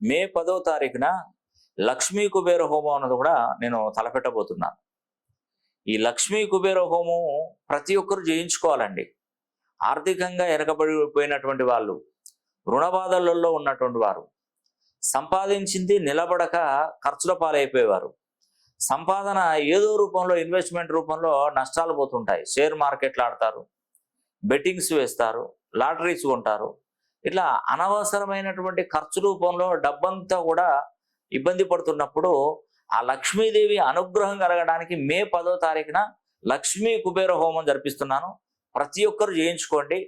మే పదో తారీఖున లక్ష్మీ కుబేర హోమం అన్నది కూడా నేను తలపెట్టబోతున్నాను. ఈ లక్ష్మీ కుబేర హోమం ప్రతి ఒక్కరు చేయించుకోవాలండి ఆర్థికంగా వెనకబడిపోయినటువంటి వాళ్ళు రుణ బాధలలో ఉన్నటువంటి వారు సంపాదించింది నిలబడక ఖర్చుల పాలైపోయేవారు సంపాదన ఏదో రూపంలో ఇన్వెస్ట్మెంట్ రూపంలో నష్టాలు పోతుంటాయి. షేర్ మార్కెట్లు ఆడతారు బెట్టింగ్స్ వేస్తారు లాటరీస్ కొంటారు ఇట్లా అనవసరమైనటువంటి ఖర్చు రూపంలో డబ్బంతా కూడా ఇబ్బంది పడుతున్నప్పుడు ఆ లక్ష్మీదేవి అనుగ్రహం కలగడానికి మే పదో తారీఖున లక్ష్మీ కుబేర హోమం జరిపిస్తున్నాను. ప్రతి ఒక్కరు చేయించుకోండి.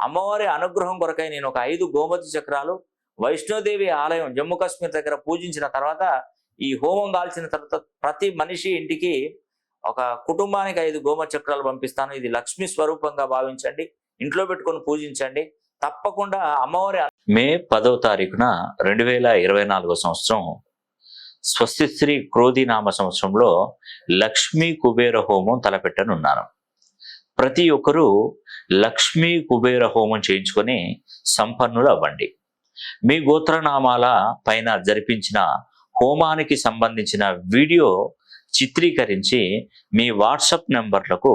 అమ్మవారి అనుగ్రహం కొరకై నేను ఒక ఐదు గోమతి చక్రాలు వైష్ణోదేవి ఆలయం జమ్మూ కాశ్మీర్ దగ్గర పూజించిన తర్వాత ఈ హోమం కాల్చిన తర్వాత ప్రతి మనిషి ఇంటికి ఒక కుటుంబానికి ఐదు గోమ చక్రాలు పంపిస్తాను. ఇది లక్ష్మీ స్వరూపంగా భావించండి. ఇంట్లో పెట్టుకొని పూజించండి. తప్పకుండా అమ్మవారి మే పదో తారీఖున రెండు వేల ఇరవై నాలుగో సంవత్సరం స్వస్తి శ్రీ క్రోధినామ సంవత్సరంలో లక్ష్మీ కుబేర హోమం తలపెట్టనున్నాను ప్రతి ఒక్కరూ లక్ష్మీ కుబేర హోమం చేయించుకొని సంపన్నులు అవ్వండి మీ గోత్రనామాల పైన జరిపించిన హోమానికి సంబంధించిన వీడియో చిత్రీకరించి మీ వాట్సాప్ నెంబర్లకు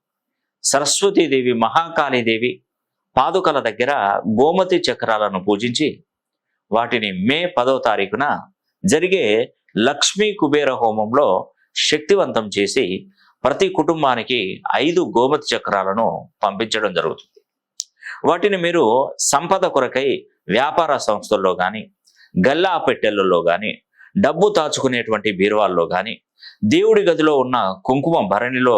సరస్వతీదేవి మహాకాళీదేవి పాదుకల దగ్గర గోమతి చక్రాలను పూజించి వాటిని మే పదో తారీఖున జరిగే లక్ష్మీ కుబేర హోమంలో శక్తివంతం చేసి ప్రతి కుటుంబానికి ఐదు గోమతి చక్రాలను పంపించడం జరుగుతుంది. వాటిని మీరు సంపద కొరకై వ్యాపార సంస్థల్లో కానీ గల్లా పెట్టెలలో కానీ డబ్బు దాచుకునేటువంటి బీరువాల్లో కానీ దేవుడి గదిలో ఉన్న కుంకుమ భరణిలో